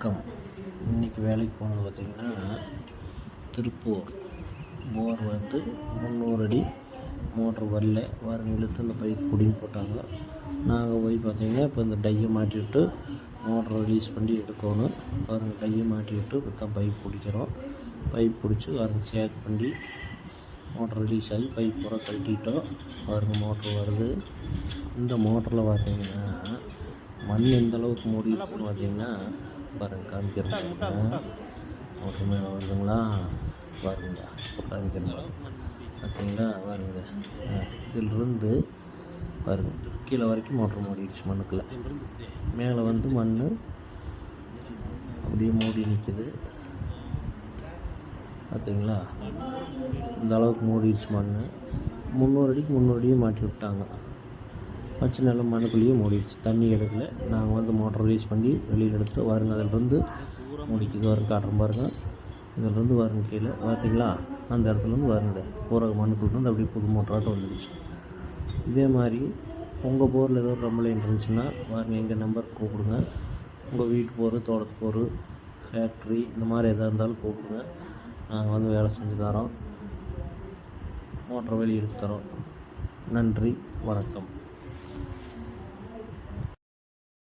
வணக்கம். இன்றைக்கி வேலைக்கு போனது பார்த்திங்கன்னா திருப்பூர். போர் வந்து முந்நூறு அடி மோட்ரு வரல. வர நிலத்தில் பைப் பிடிங்கி போட்டாங்க. நாங்கள் போய் பார்த்திங்கன்னா இப்போ இந்த டையை மாட்டிவிட்டு மோட்ரு ரிலீஸ் பண்ணி எடுக்கணும். பாருங்க டையை மாட்டிவிட்டு இப்போ தான் பைப் பிடிக்கிறோம் பைப் பிடிச்சி பாருங்க சேக் பண்ணி மோட்ரு ரிலீஸ் ஆகி பைப் பூரா கழட்டிட்டோம் பாருங்க மோட்ரு வருது. இந்த மோட்டரில் பார்த்தீங்கன்னா மண் எந்த அளவுக்கு மூடி இருக்குன்னு பார்த்தீங்கன்னா பாருங்க காமிக்கிறேன். மோட்ரு மேலே வருதுங்களா பாருங்க இப்போ காமிக்கிறேன் பார்த்தீங்களா பாருங்க இதிலிருந்து பாருங்க கீழே வரைக்கும் மோட்ரு மூடிடுச்சு மண்ணுக்குள்ள. மேலே வந்து மண் அப்படியே மூடி நிற்கிது பார்த்தீங்களா இந்த அளவுக்கு மூடிடுச்சு மண் முந்நூறு அடிக்கு முந்நூறு அடியும் மாட்டி விட்டாங்க. வச்சு நல்லா மண்ணுக்குள்ளேயே மூடிடுச்சு. தண்ணி எடுக்கல. நாங்கள் வந்து மோட்டர் ரிலீஸ் பண்ணி வெளியில் எடுத்து வருங்க. அதிலிருந்து மூடிக்குது. வரும் காட்டுறோம் பாருங்கள் இதிலிருந்து வருங்க கீழே. பார்த்தீங்களா அந்த இடத்துலேருந்து வருங்க பூரா மண்ணுக்குள்ள வந்து அப்படியே புது மோட்டராட்டம் வந்துடுச்சு. இதே மாதிரி உங்கள் போரில் ஏதோ ஒரு கம்ப்ளைண்ட் இருந்துச்சுன்னா வாருங்க எங்கள் நம்பர் கூப்பிடுங்க. உங்கள் வீட்டு போர் தோட்டத்து போர் ஃபேக்ட்ரி இந்த மாதிரி எதாக இருந்தாலும் கூப்பிடுங்க. நாங்கள் வந்து வேலை செஞ்சு தரோம். மோட்டர் வெளியெடுத்து தரோம். நன்றி. வணக்கம்.